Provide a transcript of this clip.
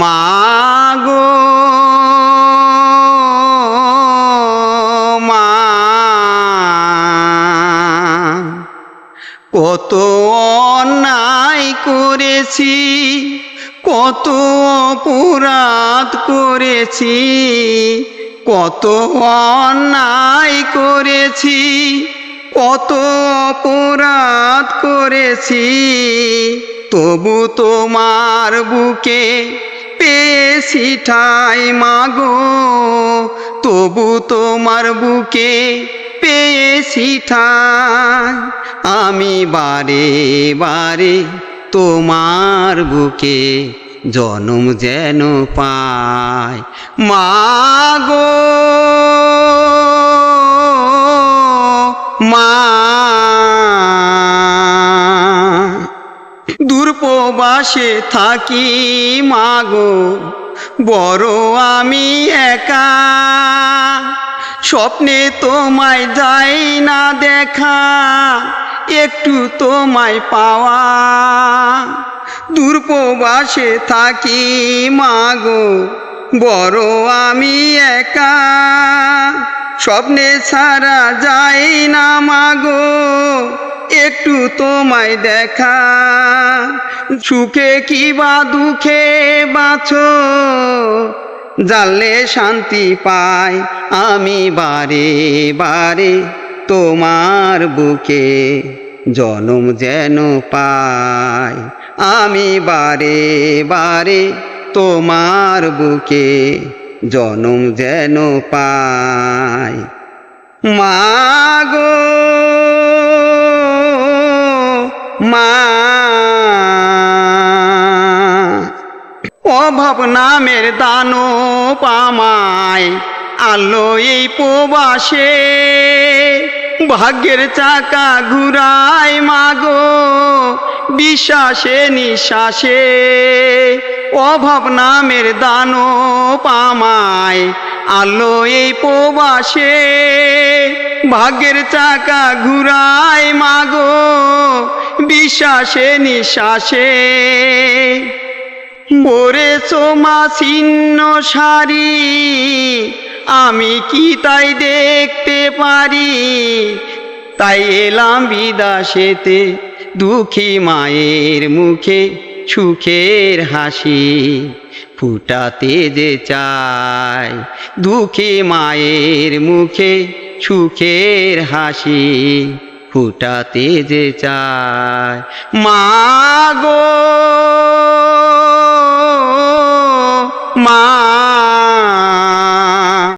মাগো, মা। কত অন্যায় করেছি, কত অপরাধ করেছি, কত অন্যায় করেছি, কত অপরাধ করেছি। তবু তোমার বুকে পেয়েছি ঠাই মাগো, তবু তোমার বুকে পেয়েছি ঠাই। আমি বারে বারে তোমার বুকে জনম যেন পায় মাগো, মা। দূরপবাসে থাকি মাগো বড় আমি একা। স্বপ্নে তোমায় যাই না দেখা, একটু তোমায় পাওয়া। দূরপবাসে থাকি মাগো, বড় আমি একা। স্বপ্নে ছাড়া যাই না মাগো, একটু তোমায় দেখা। সুখে কি বা দুঃখে বাছো জানলে শান্তি পাই। আমি বারে বারে তোমার বুকে জনম যেন পাই। আমি বারে বারে তোমার বুকে জনম যেন পাই। মাগো মা অভাব নামের দানো পামায় আলো এই প্রবাসে ভাগ্যের চাকা ঘুরায় মাগো। বিশ্বাসে নিঃশ্বাসে অভাব নামের দানো পামায় আলো এই প্রবাসে ভাগ্যের চাকা ঘুরায় মাগো। বিশ্বাসে নিঃশ্বাসে মোরে সোমা ছিন্ন শাড়ি, আমি কি তাই দেখতে পারি? তাই এলাম বিদাসেতে দুঃখী মায়ের মুখে সুখের হাসি। ফুটাতে যে চাই, দুঃখী মায়ের মুখে সুখের হাসি। ফুটাতে যে চায় মাগো মা